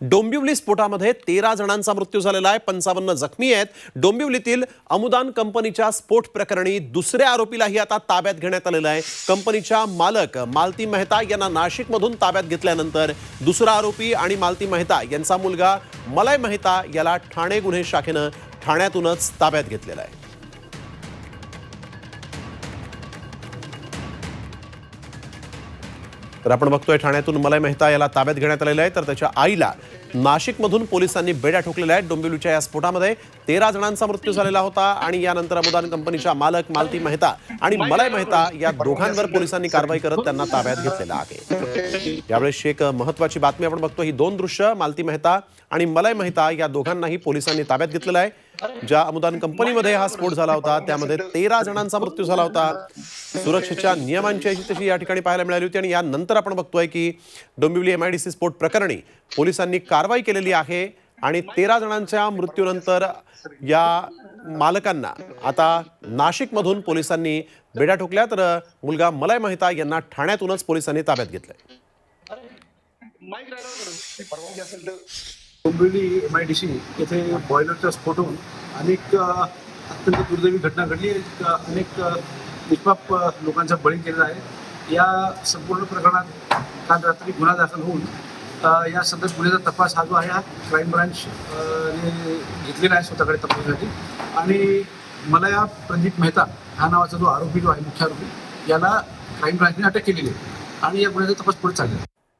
डोंबिवली स्फोटामध्ये तेरा जणांचा मृत्यू झालेला आहे पंचावन्न जखमी आहेत. डोंबिवलीतील अमुदान कंपनीच्या स्फोट प्रकरणी दुसऱ्या आरोपीलाही आता ताब्यात घेण्यात आलेलं आहे. कंपनीच्या मालक मालती मेहता यांना नाशिकमधून ताब्यात घेतल्यानंतर दुसरा आरोपी आणि मालती मेहता यांचा मुलगा मलय मेहता याला ठाणे गुन्हे शाखेनं ठाण्यातूनच ताब्यात घेतलेला आहे. तर आपण बघतोय ठाण्यातून मलय मेहता याला ताब्यात घेण्यात आलेलं आहे. तर त्याच्या आईला नाशिकमधून पोलिसांनी बेड्या ठोकलेल्या आहेत. डोंबिवलीच्या या स्फोटामध्ये तेरा जणांचा मृत्यू झालेला होता आणि यानंतर अमुदान कंपनीच्या मालक मालती मेहता आणि मलय मेहता या दोघांवर पोलिसांनी कारवाई करत त्यांना ताब्यात घेतलेला आहे. यावेळेस एक महत्वाची बातमी आपण बघतो ही दोन दृश्य मालती मेहता आणि मलय मेहता या दोघांनाही पोलिसांनी ताब्यात घेतलेलं आहे. ज्या अनुदान कंपनीमध्ये हा स्फोट झाला होता त्यामध्ये तेरा जणांचा मृत्यू झाला होता. सुरक्षेच्या नियमांची अशी तशी या ठिकाणी पाहायला मिळाली होती आणि यानंतर आपण बघतोय की डोंबिवली एमआयडीसी स्फोट प्रकरणी पोलिसांनी कारवाई केलेली आहे आणि तेरा जणांच्या मृत्यूनंतर या मालकांना आता नाशिकमधून पोलिसांनी बेड्या ठोकल्या तर मुलगा मलय मेहता यांना ठाण्यातूनच पोलिसांनी ताब्यात घेतलंय. Dombivli M I D C येथे बॉयलरचा स्फोट होऊन अनेक अत्यंत दुर्दैवी घटना घडली अनेक निष्पाप लोकांचा बळी गेलेला आहे. या संपूर्ण प्रकरणात काल रात्री गुन्हा दाखल होऊन या सदर गुन्ह्याचा तपास हा जो आहे. हा क्राईम ब्रांच ने घेतलेला आहे स्वतःकडे तपासासाठी. आणि मला या प्रदीप मेहता हा नावाचा जो आरोपी जो आहे मुख्य आरोपी याला क्राईम ब्रांचने अटक केलेली आहे. आणि या गुन्ह्याचा तपास पुढे चालला आहे.